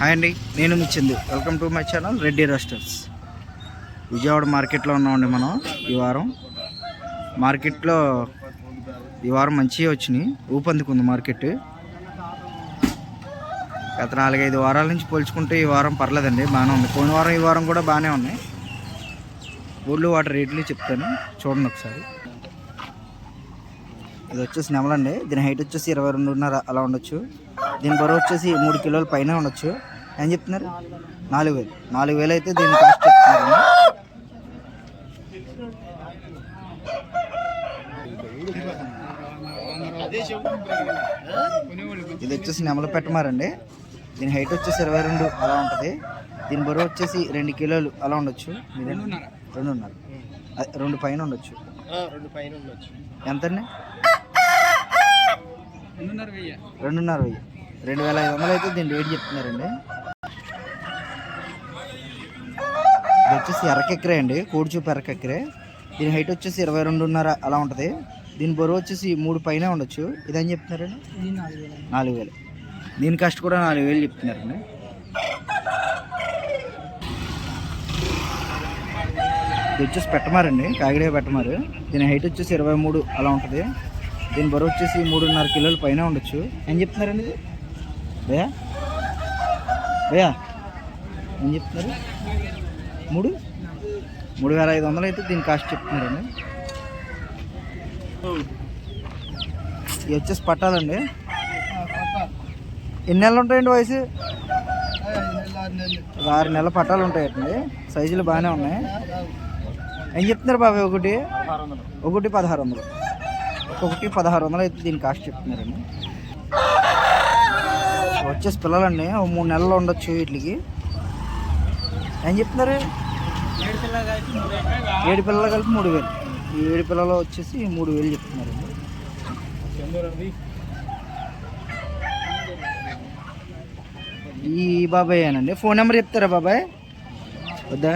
Hi అండి నేను మీ Chandu. Welcome to my channel Reddy రెస్టర్స్ Vijayawada మార్కెట్లో ఉన్నామండి మనం ఈ వారం. మార్కెట్లో ఈ వారం మంచిగా వచ్చినాయి. ఊపందుకుంది మార్కెట్. గత నాలుగైదు వారాల నుంచి పోల్చుకుంటే ఈ వారం పర్లేదండి బాగానే ఉంది. పోయిన వారం ఈ వారం కూడా బాగానే ఉన్నాయి. ఊళ్ళో వాటి రేట్లు చెప్తాను చూడండి ఒకసారి. ఇది వచ్చేసి నెమలండి. దీని హైట్ వచ్చేసి ఇరవై రెండున్నర అలా ఉండొచ్చు. దీని బరువు వచ్చేసి మూడు కిలోల పైన ఉండొచ్చు. ఏం చెప్తున్నారు? నాలుగు వేలు. నాలుగు వేలు అయితే దీని కాస్ట్ చెప్తున్నారు ఇది వచ్చేసి నెమల పెట్టమారండి. దీని హైట్ వచ్చేసి ఇరవై రెండు అలా ఉంటుంది. దీని బరువు వచ్చేసి రెండు కిలోలు అలా ఉండొచ్చు? రెండున్నర. రెండు పైన ఉండొచ్చు రెండు పైన ఉండొచ్చు. ఎంతండి? రెండున్నర వెయ్యి. రెండున్నర వెయ్యి. రెండు వేల ఐదు వందలు అయితే దీని రేట్ చెప్తున్నారండి. ఇది వచ్చేసి ఎర్రకెక్కరే అండి కోడి చూపు ఎర్రకెక్కరే. దీని హైట్ వచ్చేసి ఇరవై రెండున్నర అలా ఉంటుంది. దీని బరువు వచ్చేసి మూడు పైన ఉండొచ్చు. ఇదని చెప్తున్నారండి? నాలుగు వేలు. దీని కాస్ట్ కూడా నాలుగు వేలు చెప్తున్నారండి. ఇది వచ్చేసి పెట్టమారండి కాకిడే పెట్టమారు. దీని హైట్ వచ్చేసి ఇరవై మూడు అలా ఉంటుంది. దీని బరువు వచ్చేసి మూడున్నర కిలోల పైన ఉండొచ్చు. ఏం చెప్తున్నారండి ఇది? భయా భయా ఏం చెప్తున్నారు? మూడు? మూడు వేల ఐదు వందలు అయితే దీని కాస్ట్ చెప్తున్నారండి. ఇవి వచ్చేసి పట్టాలండి. ఎన్ని నెలలు ఉంటాయండి వయసు? ఆరు నెలల పట్టాలు ఉంటాయండి సైజులు బాగానే ఉన్నాయి. ఏం చెప్తున్నారు బాబాయ్ ఒకటి? ఒకటి పదహారు వందలు. ఒకటి పదహారు వందలు అయితే దీని కాస్ట్ చెప్తున్నారండి. వచ్చేసి పిల్లలండి ఓ మూడు నెలలు ఉండొచ్చు వీటికి. ఏం చెప్తున్నారు? ఏడు పిల్లలు కలిపి మూడు వేలు. ఈ ఏడు పిల్లలు వచ్చేసి మూడు వేలు చెప్తున్నారు. ఈ బాబాయ్ అనండి ఫోన్ నెంబర్ చెప్తారా బాబాయ్? వద్దా?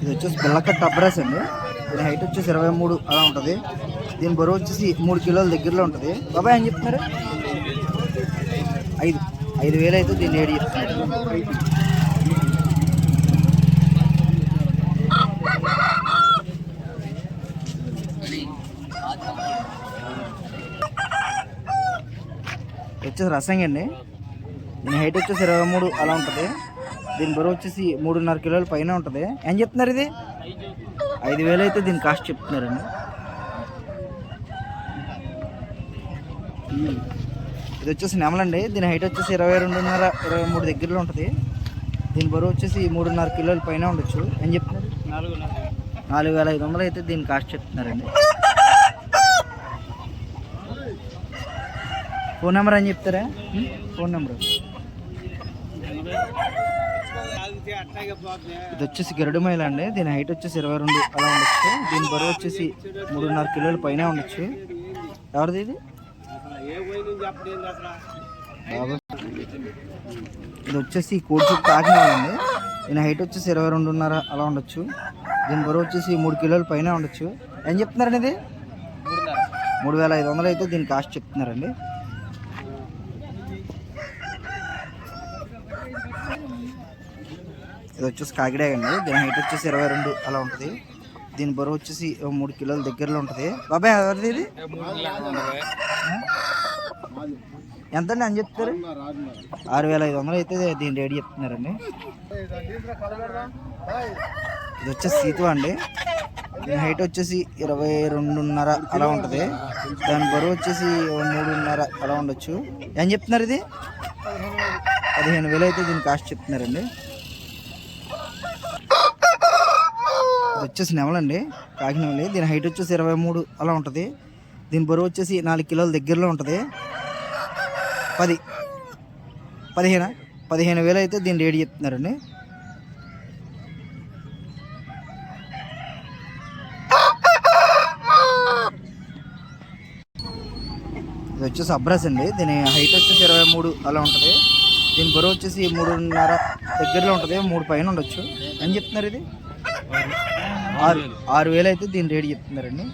ఇది వచ్చేసి బిల్లకట్ట అబ్రాస్ అండి. దీని హైట్ వచ్చేసి ఇరవై మూడు అలా ఉంటుంది. దీని బరువు వచ్చేసి మూడు కిలోల దగ్గరలో ఉంటుంది. బాబాయ్ ఏం చెప్తున్నారు? ఐదు. ఐదు వేలు అయితే దీన్ని ఏడు చెప్తున్నారు. వచ్చేసి రసంగి అండి. దీని హైట్ వచ్చేసి ఇరవై మూడు అలా ఉంటుంది. దీని బరువు వచ్చేసి మూడున్నర కిలోల పైన ఉంటుంది. ఏం చెప్తున్నారు ఇది? ఐదు వేలు అయితే దీని కాస్ట్ చెప్తున్నారండి. ఇది వచ్చేసి నెమలండి. దీని హైట్ వచ్చేసి ఇరవై రెండున్నర ఇరవై మూడు దగ్గరలో ఉంటుంది. దీని బరువు వచ్చేసి మూడున్నర కిలోల పైన ఉండొచ్చు. అని చెప్తున్నారు? నాలుగు వేల ఐదు వందలు అయితే దీని కాస్ట్ చెప్తున్నారండి. ఫోన్ నెంబర్ అని చెప్తారా? Phone number. ఇది వచ్చేసి గరుడు మైల అండి. దీని హైట్ వచ్చేసి ఇరవై రెండు అలా ఉండొచ్చు. దీని బరువు వచ్చేసి మూడున్నర కిలోల పైన ఉండొచ్చు. ఎవరిది ఇది? ఇది వచ్చేసి కోడి చుట్టూ కాకినాడ అండి. దీని హైట్ వచ్చేసి ఇరవై రెండున్నర అలా ఉండొచ్చు. దీని బరువు వచ్చేసి మూడు కిలోల పైన ఉండొచ్చు. ఏం చెప్తున్నారండి ఇది? మూడు వేల ఐదు వందలు అయితే దీని కాస్ట్ చెప్తున్నారండి. ఇది వచ్చేసి కాకిడే అండి. దీని హైట్ వచ్చేసి ఇరవై రెండు అలా ఉంటుంది. దీని బరువు వచ్చేసి మూడు కిలోల దగ్గరలో ఉంటుంది. బాబాయ్ ఎవరిది ఇది? ఎంత అండి అని చెప్తారు? ఆరు వేల ఐదు వందలు అయితే దీని రేట్ చెప్తున్నారండి. ఇది వచ్చేసి సీతు అండి. దీని హైట్ వచ్చేసి ఇరవై రెండున్నర అలా ఉంటుంది. దాని బరువు వచ్చేసి మూడున్నర అలా ఉండొచ్చు. ఏం చెప్తున్నారు ఇది? పదిహేను వేలు అయితే దీని కాస్ట్ చెప్తున్నారండి. ఇది వచ్చేసి నెమలండి. కాకినెమలి దీని హైట్ వచ్చేసి ఇరవై మూడు అలా ఉంటుంది. దీని బరువు వచ్చేసి నాలుగు కిలోల దగ్గరలో ఉంటుంది. పది. పదిహేను? పదిహేను వేలు అయితే దీని రేట్ చెప్తున్నారండి. ఇది వచ్చేసి అబ్రాస్ అండి. దీని హైట్ వచ్చేసి ఇరవై మూడు అలా ఉంటుంది. దీని బరువు వచ్చేసి మూడున్నర దగ్గరలో ఉంటుంది. మూడు పైన ఉండొచ్చు. ఏం చెప్తున్నారు ఇది? ఆరు ఆరు వేలు. అయితే దీని రేట్ చెప్తున్నారండి.